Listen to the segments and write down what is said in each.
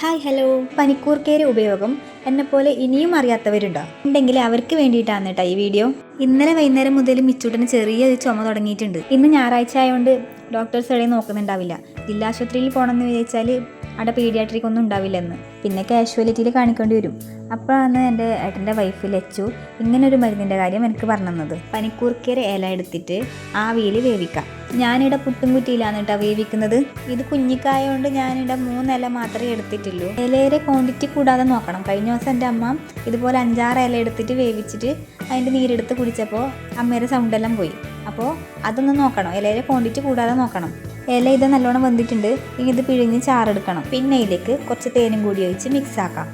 Hi hello. പനിക്കൂർക്കയുടെ ഉപയോഗം എന്നെപ്പോലെ ഇനിയും അറിയാത്തവരുണ്ടോ? ഉണ്ടെങ്കിൽ അവർക്ക് വേണ്ടിയിട്ടാണ് കേട്ടോ ഈ വീഡിയോ. ഇന്നലെ വൈകുന്നേരം മുതൽ മിച്ചൂട്ടന് ചെറിയൊരു ചുമ തുടങ്ങിയിട്ടുണ്ട്. ഇന്ന് ഞായറാഴ്ച ആയതുകൊണ്ട് ഡോക്ടേഴ്സ് എവിടെയും നോക്കുന്നുണ്ടാവില്ല. ജില്ലാശുപത്രിയിൽ പോകണമെന്ന് വിചാരിച്ചാൽ അവിടെ പീഡിയാട്രിക് ഒന്നും ഉണ്ടാവില്ലെന്ന്. പിന്നെ കാഷ്വാലിറ്റിയിൽ കാണിക്കേണ്ടി വരും. അപ്പോഴാണ് എന്റെ ഏട്ടന്റെ വൈഫ് ലച്ചു ഇങ്ങനെ ഒരു മരുന്നിന്റെ കാര്യം എനിക്ക് പറഞ്ഞു തന്നത് പനിക്കൂർക്കയുടെ ഇല എടുത്തിട്ട് ആവിയിൽ വേവിക്കാം. ഞാനിവിടെ പുട്ടും കുറ്റിയിലാണ് കേട്ടോ വേവിക്കുന്നത്. ഇത് കുഞ്ഞിക്കായ കൊണ്ട് ഞാനിവിടെ മൂന്നില മാത്രമേ എടുത്തിട്ടുള്ളൂ. ഇലയുടെ ക്വാണ്ടിറ്റി കൂടാതെ നോക്കണം. കഴിഞ്ഞ ദിവസം എന്റെ അമ്മ ഇതുപോലെ അഞ്ചാറ് ഇല എടുത്തിട്ട് വേവിച്ചിട്ട് അതിന്റെ നീരെടുത്ത് കുടിച്ചപ്പോൾ അമ്മയുടെ സൗണ്ടെല്ലാം പോയി. അപ്പോൾ അതൊന്ന് നോക്കണം. ഇലയിലെ ക്വാണ്ടിറ്റി കൂടാതെ നോക്കണം. ഇല ഇത് നല്ലോണം വന്നിട്ടുണ്ട് ഇനി ഇത് പിഴിഞ്ഞ് ചാറെടുക്കണം. പിന്നെ ഇതിലേക്ക് കുറച്ച് തേനും കൂടി ഒഴിച്ച് മിക്സ് ആക്കാം.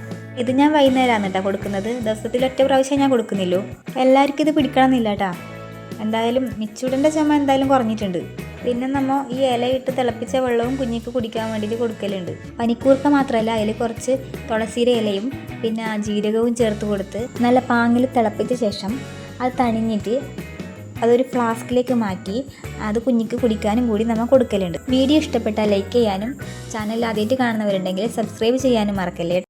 ഇത് ഞാൻ വൈകുന്നേരമാണ് കേട്ടോ കൊടുക്കുന്നത്. ദിവസത്തിൽ ഒറ്റ പ്രാവശ്യം ഞാൻ കൊടുക്കുന്നില്ലോ. എല്ലാവർക്കും ഇത് പിടിക്കണമെന്നില്ല കേട്ടാ എന്തായാലും മിച്ചൂടന്റെ ചുമ എന്തായാലും കുറഞ്ഞിട്ടുണ്ട്. പിന്നെ നമ്മൾ ഈ ഇലയിട്ട് തിളപ്പിച്ച വെള്ളവും കുഞ്ഞിക്ക് കുടിക്കാൻ വേണ്ടിയിട്ട് കൊടുക്കലുണ്ട്. പനിക്കൂർക്ക മാത്രമല്ല അതിൽ കുറച്ച് തുളസിയുടെ ഇലയും പിന്നെ ജീരകവും ചേർത്ത് കൊടുത്ത് നല്ല പാങ്ങിൽ തിളപ്പിച്ച ശേഷം അത് തണിഞ്ഞിട്ട് അതൊരു ഫ്ലാസ്കിലേക്ക് മാറ്റി അത് കുഞ്ഞിക്ക് കുടിക്കാനും കൂടി നമ്മൾ കൊടുക്കലുണ്ട്. വീഡിയോ ഇഷ്ടപ്പെട്ടാൽ ലൈക്ക് ചെയ്യാനും ചാനൽ ആദ്യമായിട്ട് കാണുന്നവരുണ്ടെങ്കിൽ സബ്സ്ക്രൈബ് ചെയ്യാനും മറക്കല്ലേ